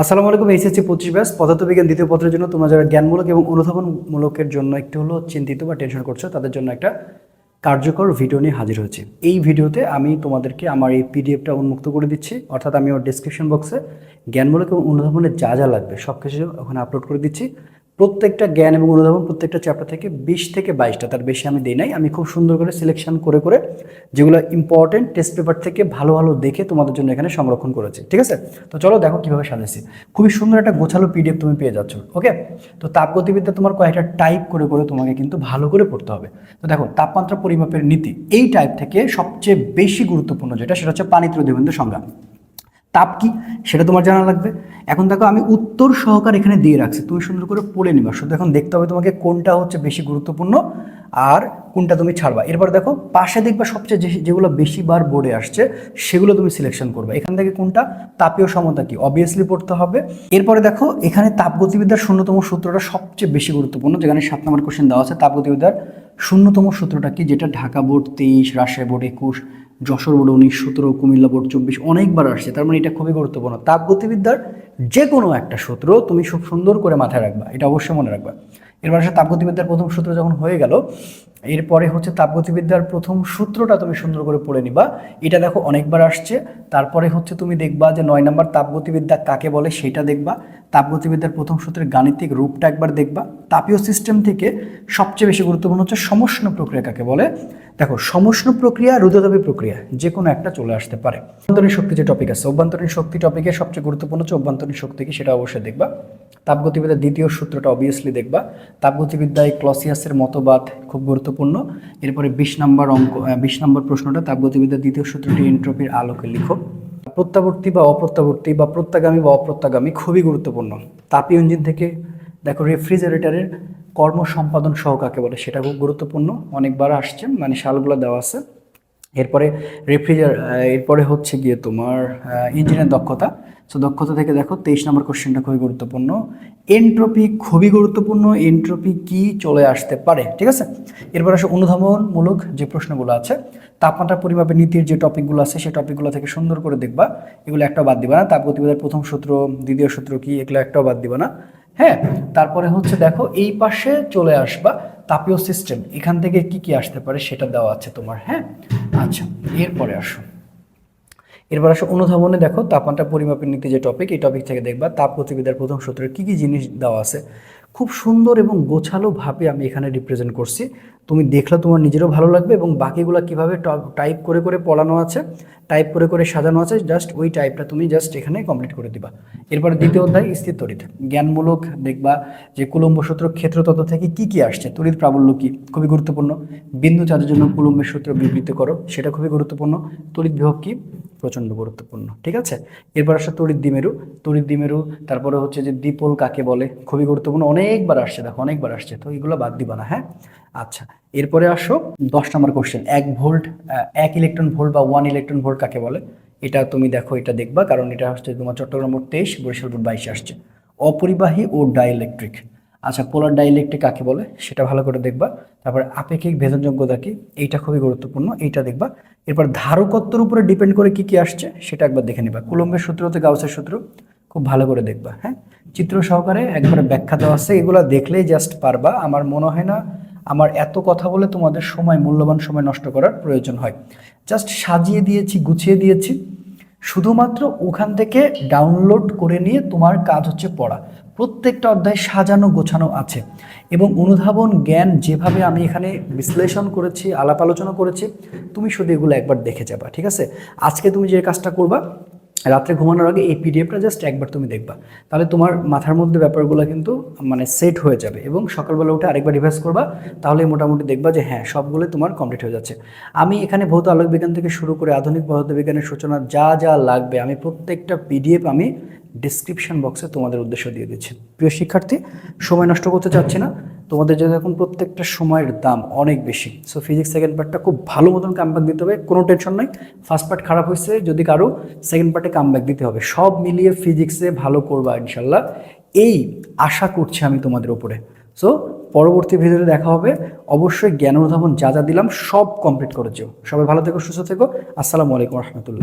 আসসালামু আলাইকুম, এইচএসসি পঁচিশ ব্যাস পদার্থবিজ্ঞান দ্বিতীয় পত্রের জন্য তোমরা যারা জ্ঞানমূলক এবং অনুধাবনমূলকের জন্য একটু হলো চিন্তিত বা টেনশন করছ, তাদের জন্য একটা কার্যকর ভিডিও নিয়ে হাজির হয়েছি। এই ভিডিওতে আমি তোমাদেরকে আমার এই পিডিএফটা উন্মুক্ত করে দিচ্ছি, অর্থাৎ আমি ওর ডিসক্রিপশন বক্সে জ্ঞানমূলক এবং অনুধাবনের যা যা লাগবে সব কিছু ওখানে আপলোড করে দিচ্ছি। প্রত্যেকটা জ্ঞান এবং অনুধাবন প্রত্যেকটা চ্যাপ্টার থেকে বিশ থেকে বাইশটা, তার বেশি আমি দিই নাই। আমি খুব সুন্দর করে সিলেকশন করে করে যেগুলো ইম্পর্টেন্ট টেস্ট পেপার থেকে ভালো ভালো দেখে তোমাদের জন্য এখানে সংরক্ষণ করেছি। ঠিক আছে? তো চলো দেখো কীভাবে সাজাইছি। খুবই সুন্দর একটা গোছালো পিডিএফ তুমি পেয়ে যাচ্ছ ওকে তো তাপগতিবিদ্যা তোমার কয়েকটা টাইপ করে করে তোমাকে কিন্তু ভালো করে পড়তে হবে। তো দেখো, তাপমাত্রা পরিমাপের নীতি। এই টাইপ থেকে সবচেয়ে বেশি গুরুত্বপূর্ণ যেটা, সেটা হচ্ছে পানিত্র দেবেন্দ্র সংজ্ঞা। তাপ কি? সেটা তোমার জানা লাগবে। এখন দেখো, আমি উত্তর সহকার এখানে দিয়ে রাখছি। তুমি সুন্দর করে পড়ে নিবা। শুধু এখন দেখতে হবে তোমাকে কোনটা হচ্ছে বেশি গুরুত্বপূর্ণ আর কোনটা তুমি ছাড়বা। এরপর দেখো, পাশে দেখবা সবচেয়ে যেগুলো বেশি বার বোর্ডে আসছে, সেগুলো তুমি সিলেকশন করবে। এখান থেকে কোনটা? তাপীয় সমতা কি? অবভিয়াসলি পড়তে হবে। এরপরে দেখো, এখানে তাপগতিবিদ্যার শূন্যতম সূত্রটা সবচেয়ে বেশি গুরুত্বপূর্ণ। যেখানে সাত নম্বর কোশ্চেন দেওয়া আছে তাপগতিবিদ্যার শূন্যতম সূত্রটা কি? যেটা ঢাকা বোর্ড তেইশ, রাজশাহী বোর্ড একুশ যশোর বোর্ড উনিশ, সতেরো, কুমিল্লা বোর্ড চব্বিশ অনেকবার আসছে। তার মানে এটা খুবই গুরুত্বপূর্ণ। তাপগতিবিদ্যার যে কোনো একটা সূত্র তুমি খুব সুন্দর করে মাথায় রাখবা। এটা অবশ্যই মনে রাখবা। এরপর আসে তাপগতিবিদ্যার প্রথম সূত্র যখন হয়ে গেল, এরপরে হচ্ছে তাপগতিবিদ্যার প্রথম সূত্রটা তুমি সুন্দর করে পড়ে নিবা। এটা দেখো অনেকবার আসছে। তারপরে হচ্ছে তুমি দেখবা যে নয় নম্বর তাপগতিবিদ্যা কাকে বলে সেটা দেখবা। তাপগতিবিদ্যার প্রথম সূত্রের গাণিতিক রূপটা একবার দেখবা। তাপীয় সিস্টেম থেকে সবচেয়ে বেশি গুরুত্বপূর্ণ হচ্ছে সমষ্ণ প্রক্রিয়া কাকে বলে। দেখো, সমষ্ণ প্রক্রিয়া, রুদ্রতাপী প্রক্রিয়া, যে কোনো একটা চলে আসতে পারে। অভ্যন্তরীণ শক্তি যে টপিক আছে, অভ্যন্তরীণ শক্তি টপিকে সবচেয়ে গুরুত্বপূর্ণ হচ্ছে অভ্যন্তরীণ শক্তি কি সেটা অবশ্যই দেখবা। তাপগতিবিদ্যার দ্বিতীয় সূত্রটা অবভিয়াসলি দেখবা। তাপগতিবিদ্যায় ক্লসিয়াসের মতবাদ খুব গুরুত্বপূর্ণ। এরপরে বিশ নম্বর অঙ্ক বিশ নম্বর প্রশ্নটা, তাপগতিবিদ্যার দ্বিতীয় সূত্রটি এন্ট্রপির আলোকে লিখো। প্রত্যাবর্তী বা অপ্রত্যাবর্তী বা প্রত্যাগামী বা অপ্রত্যাগামী খুবই গুরুত্বপূর্ণ। তাপীয় ইঞ্জিন থেকে দেখো রেফ্রিজারেটরের কর্ম সম্পাদন সহ কাকে বলে সেটা খুব গুরুত্বপূর্ণ। অনেকবার আসছে মানে সালগুলো দেওয়া আছে। এরপরে রেফ্রিজার এরপরে হচ্ছে গিয়ে তোমার ইঞ্জিনের দক্ষতা। সো দক্ষতা থেকে দেখো, তেইশ নম্বর কোশ্চেনটা খুবই গুরুত্বপূর্ণ। এন্ট্রপি খুবই গুরুত্বপূর্ণ এন্ট্রপি কি চলে আসতে পারে, ঠিক আছে? এরপর আসে অনুধাবনমূলক যে প্রশ্নগুলো আছে, তাপমাত্রা পরিমাপের নীতির যে টপিকগুলো আছে, সেই টপিকগুলো থেকে সুন্দর করে দেখবা। এগুলো একটাও বাদ দিবা না। তাপগতিবিদ্যার প্রথম সূত্র, দ্বিতীয় সূত্র কি, এগুলো একটাও বাদ দিবা না। হ্যাঁ? তারপরে হচ্ছে দেখো, এই পাশে চলে আসবা তাপীয় সিস্টেম এখান থেকে কি কি আসতে পারে সেটা দেওয়া আছে তোমার হ্যাঁ? আচ্ছা এরপরে আসো। এরপর আসো অনুধাবনে দেখো, তাপমাত্রা পরিমাপের নীতি যে টপিক এই টপিক থেকে দেখবা তাপ গতিবিদ্যার প্রথম সূত্রে কী কী জিনিস দেওয়া আছে। খুব সুন্দর এবং গোছালোভাবে আমি এখানে রিপ্রেজেন্ট করছি। তুমি দেখলে তোমার নিজেরও ভালো লাগবে এবং বাকিগুলো কীভাবে টাইপ করে করে পড়ানো আছে টাইপ করে করে সাজানো আছে জাস্ট ওই টাইপটা তুমি জাস্ট এখানে কমপ্লিট করে দিবা। এরপরে দ্বিতীয় অধ্যায়, স্থির তড়িৎ। জ্ঞানমূলক দেখবা যে কুলম্ব সূত্র ক্ষেত্র তত্ত্ব থেকে কি কি আসছে, তড়িৎ প্রাবল্য কী, খুবই গুরুত্বপূর্ণ। বিন্দু চাঁদের জন্য কুলম্বের সূত্র বিবৃত করো, সেটা খুবই গুরুত্বপূর্ণ। তড়িৎ বিভব কি প্রচণ্ড গুরুত্বপূর্ণ, ঠিক আছে? এরপর আসছে তড়িৎ দ্বিমেরু। তড়িৎ দ্বিমেরু, তারপরে হচ্ছে যে দ্বিপোল কাকে বলে? খুবই গুরুত্বপূর্ণ, অনেকবার আসছে, দেখো, অনেকবার আসছে, তো এগুলো বাদ দিবা না হ্যাঁ? আচ্ছা এরপরে আসো, দশ নম্বর কোশ্চেন এক ভোল্ট এক ইলেকট্রন ভোল্ট বা ওয়ান ইলেকট্রন ভোল্ট কাকে বলে? এটা তুমি দেখো, এটা দেখবা, কারণ এটা হচ্ছে তোমার চট্টগ্রাম বোর্ড তেইশ, বরিশাল বোর্ড বাইশে আসছে। অপরিবাহী ও ডাইইলেকট্রিক আচ্ছা পোলার ডাইইলেকট্রিক কাকে বলে? সেটা ভালো করে দেখবা। তারপরে আপেক্ষিক ভেদনযোগ্যতা কি? এইটা খুবই গুরুত্বপূর্ণ, এইটা দেখবা। এরপর ধারকত্বর উপরে ডিপেন্ড করে কি কি আসছে, সেটা একবার দেখে নিবা। কুলম্বের সূত্র হতে গাউসের সূত্র, খুব ভালো করে দেখবা হ্যাঁ? চিত্র সহকারে একবারে ব্যাখ্যা দেওয়া আছে, এগুলো দেখলেই জাস্ট পারবা। আমার মনে হয় না আমার এত কথা বলে তোমাদের সময়, মূল্যবান সময় নষ্ট করার প্রয়োজন হয়। জাস্ট সাজিয়ে দিয়েছি, গুছিয়ে দিয়েছি। শুধুমাত্র ওখান থেকে ডাউনলোড করে নিয়ে তোমার কাজ হচ্ছে পড়া। প্রত্যেকটা অধ্যায় সাজানো, গোছানো আছে। এবং অনুধাবন, জ্ঞান যেভাবে আমি এখানে বিশ্লেষণ করেছি, আলাপ আলোচনা করেছি, তুমি শুধু এগুলো একবার দেখে যাবা, ঠিক আছে? আজকে তুমি যে কাজটা করবা রাত্রে ঘুমানোর আগে এই পিডিএফটা জাস্ট একবার তুমি দেখবা। তাহলে তোমার মাথার মধ্যে ব্যাপারগুলো কিন্তু মানে সেট হয়ে যাবে এবং সকালবেলা উঠে আরেকবার রিভাইজ করবা তাহলে মোটামুটি দেখবা যে হ্যাঁ সবগুলো তোমার কমপ্লিট হয়ে যাচ্ছে। আমি এখানে ভৌত আলোক বিজ্ঞান থেকে শুরু করে আধুনিক পদার্থবিজ্ঞানের সূচনা যা যা লাগবে, আমি প্রত্যেকটা পিডিএফ আমি ডিসক্রিপশন বক্সে তোমাদের উদ্দেশ্য দিয়ে দিচ্ছি। প্রিয় শিক্ষার্থী, সময় নষ্ট করতে চাচ্ছি না। তোমাদের যদি এখন প্রত্যেকটা সময়ের দাম অনেক বেশি। সো ফিজিক্স সেকেন্ড পার্টটা খুব ভালো মতন কামব্যাক দিতে হবে, কোনো টেনশন নাই। ফার্স্ট পার্ট খারাপ হয়েছে, যদি কারও সেকেন্ড পার্টে কামব্যাক দিতে হবে। সব মিলিয়ে ফিজিক্সে ভালো করবা ইনশাল্লাহ। এই আশা করছি আমি তোমাদের উপরে। সো পরবর্তী ভিডিওতে দেখা হবে। অবশ্যই জ্ঞান অনুধাবন যা যা দিলাম সব কমপ্লিট করেছ সবাই ভালো থেকো, সুস্থ থেকো। আসসালামু আলাইকুম রহমতুল্লাহ।